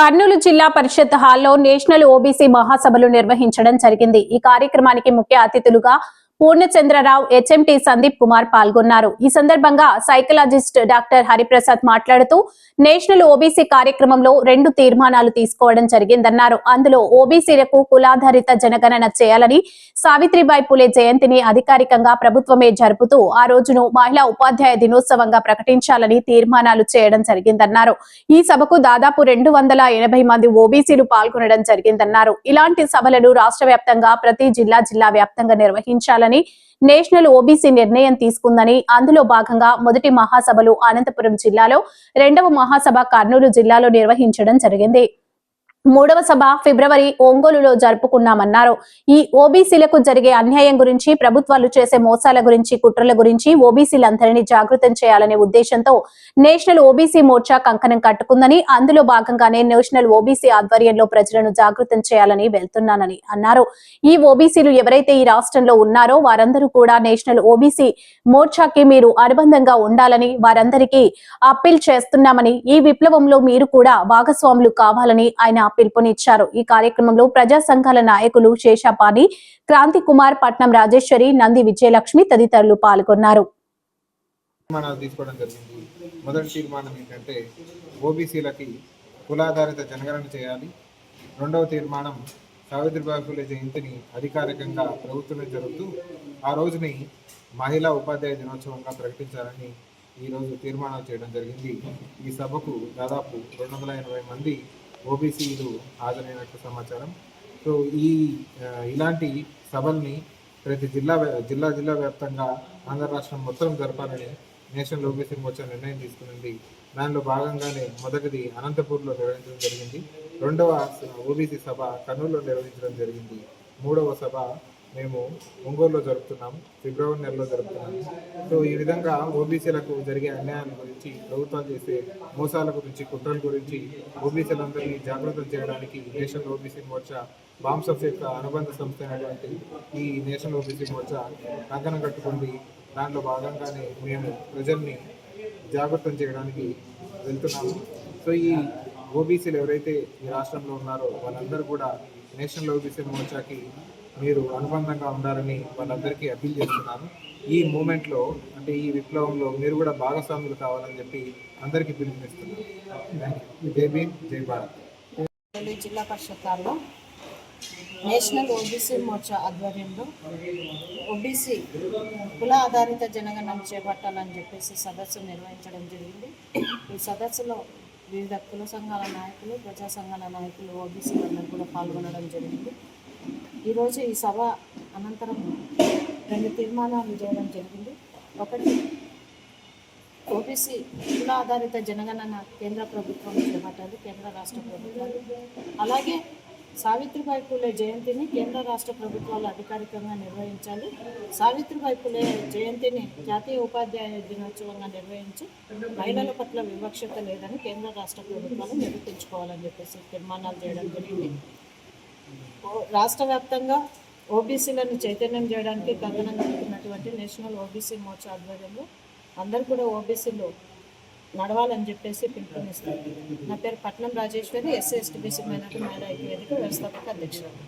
కర్నూలు జిల్లా పరిషత్ హాల్లో national OBC మహాసభలు నిర్వహించడం జరిగింది. ఈ కార్యక్రమానికి ముఖ్య అతిథులుగా పూర్ణచంద్రరావు హెచ్ఎంటి సందీప్ కుమార్ పాల్గొన్నారు. ఈ సందర్భంగా సైకలాజిస్ట్ డాక్టర్ హరిప్రసాద్ మాట్లాడుతూ నేషనల్ ఓబీసీ కార్యక్రమంలో రెండు తీర్మానాలు తీసుకోవడం జరిగిందన్నారు. అందులో ఓబీసీలకు కులాధారిత జనగణన చేయాలని సావిత్రిబాయి పులే జయంతిని అధికారికంగా ప్రభుత్వమే జరుపుతూ ఆ రోజును మహిళా ఉపాధ్యాయ దినోత్సవంగా ప్రకటించాలని తీర్మానాలు చేయడం జరిగిందన్నారు. ఈ సభకు దాదాపు రెండు వందల ఎనభై మంది ఓబీసీలు పాల్గొనడం జరిగిందన్నారు. ఇలాంటి సభలను రాష్ట్ర వ్యాప్తంగా ప్రతి జిల్లా జిల్లా వ్యాప్తంగా నిర్వహించాలని నేషనల్ ఓబీసీ నిర్ణయం తీసుకుందని అందులో భాగంగా మొదటి మహాసభలు అనంతపురం జిల్లాలో రెండవ మహాసభ కర్నూలు జిల్లాలో నిర్వహించడం జరిగింది. మూడవ సభ ఫిబ్రవరి ఒంగోలులో జరుపుకున్నామన్నారు. ఈ ఓబీసీలకు జరిగే అన్యాయం గురించి ప్రభుత్వాలు చేసే మోసాల గురించి కుట్రల గురించి ఓబీసీలందరినీ జాగృతం చేయాలనే ఉద్దేశంతో నేషనల్ ఓబీసీ మోర్చా కంకణం కట్టుకుందని అందులో భాగంగానే నేషనల్ ఓబీసీ ఆధ్వర్యంలో ప్రజలను జాగృతం చేయాలని వెళ్తున్నానని అన్నారు. ఈ ఓబీసీలు ఎవరైతే ఈ రాష్ట్రంలో ఉన్నారో వారందరూ కూడా నేషనల్ ఓబీసీ మోర్చాకి మీరు అనుబంధంగా ఉండాలని వారందరికీ అప్పీల్ చేస్తున్నామని ఈ విప్లవంలో మీరు కూడా భాగస్వాములు కావాలని ఆయన పిలుపునిచ్చారు. ఈ కార్యక్రమంలో ప్రజా సంఘాల నాయకులు శేషాపాని క్రాంతి కుమార్ పట్నం రాజేశ్వరి నంది విజయలక్ష్మి తదితరులు పాల్గొన్నారు. తీసుకోవడం జరిగింది. మొదటి తీర్మానం ఏంటంటే ఓబీసీలకి కులాధారిత జనగణన చేయాలి. రెండవ తీర్మానం సావిత్రిబాయి ఫులే జయంతిని అధికారికంగా ప్రభుత్వమే జరుగుతూ ఆ రోజుని మహిళా ఉపాధ్యాయ దినోత్సవంగా ప్రకటించాలని ఈరోజు తీర్మానం చేయడం జరిగింది. ఈ సభకు దాదాపు రెండు వందల ఎనభై మంది ఓబీసీలు హాజరైనట్లు సమాచారం. సో ఈ ఇలాంటి సభల్ని ప్రతి జిల్లా జిల్లా జిల్లా వ్యాప్తంగా ఆంధ్ర రాష్ట్రం మొత్తం జరపాలని నేషనల్ ఓబీసీ మోర్చా నిర్ణయం తీసుకునింది. దానిలో భాగంగానే మొదటిది అనంతపూర్లో నిర్వహించడం జరిగింది. రెండవ ఓబీసీ సభ కర్నూలులో నిర్వహించడం జరిగింది. మూడవ సభ మేము ఒంగోలులో జరుపుతున్నాం ఫిబ్రవరి నెలలో జరుపుతున్నాము సో ఈ విధంగా ఓబీసీలకు జరిగే అన్యాయాల గురించి ప్రభుత్వాలు చేసే మోసాల గురించి కుట్రల గురించి ఓబీసీలందరినీ జాగ్రత్త చేయడానికి నేషనల్ ఓబీసీ మోర్చా బాంసఫ్ యొక్క అనుబంధ సంస్థ అయినటువంటి ఈ నేషనల్ ఓబీసీ మోర్చా కంకణం కట్టుకుంది. దాంట్లో భాగంగానే మేము ప్రజల్ని జాగృతం చేయడానికి వెళ్తున్నాము. సో ఈ ఓబీసీలు ఎవరైతే ఈ రాష్ట్రంలో ఉన్నారో వాళ్ళందరూ కూడా నేషనల్ ఓబీసీ మోర్చాకి మీరు అనుబంధంగా ఉండాలని వాళ్ళందరికీ అప్పీల్ చేస్తున్నాను. ఈ మూమెంట్లో అంటే ఈ విప్లవంలో మీరు కూడా భాగస్వాములు కావాలని చెప్పి అందరికీ పిలుపునిస్తున్నాను జై భీమ్ జై భారత్. జిల్లా పరిషత్ నేషనల్ ఓబీసీ మోర్చా ఆధ్వర్యంలో ఓబీసీ కుల ఆధారిత జనగణం చేపట్టాలని చెప్పేసి సదస్సు నిర్వహించడం జరిగింది. ఈ సదస్సులో వివిధ కుల సంఘాల నాయకులు ప్రజా సంఘాల నాయకులు ఓబీసీ అందరూ కూడా పాల్గొనడం జరిగింది. ఈరోజు ఈ సభ అనంతరం రెండు తీర్మానాలు చేయడం జరిగింది. ఒకటి ఓబీసీ కుల ఆధారిత జనగణన కేంద్ర ప్రభుత్వం చేపట్టాలి కేంద్ర రాష్ట్ర ప్రభుత్వాలు. అలాగే సావిత్రిబాయి పూలే జయంతిని కేంద్ర రాష్ట్ర ప్రభుత్వాలు అధికారికంగా నిర్వహించాలి. సావిత్రిబాయి పూలే జయంతిని జాతీయ ఉపాధ్యాయ దినోత్సవంగా నిర్వహించి మహిళల పట్ల వివక్షత లేదని కేంద్ర రాష్ట్ర ప్రభుత్వాలు నిరూపించుకోవాలని చెప్పేసి తీర్మానాలు చేయడం జరిగింది. రాష్ట్ర వ్యాప్తంగా ఓబీసీలను చైతన్యం చేయడానికి కథనం కట్టుకున్నటువంటి నేషనల్ ఓబీసీ మోర్చా ఆధ్వర్యంలో అందరు కూడా ఓబీసీలు నడవాలని చెప్పేసి పిలుపునిస్తారు. నా పేరు పట్నం రాజేశ్వరి ఎస్సీ ఎస్టీబీసీ మైనార్టీ మహిళా ఐక్య వేదిక వ్యవస్థాపక అధ్యక్షురాలు.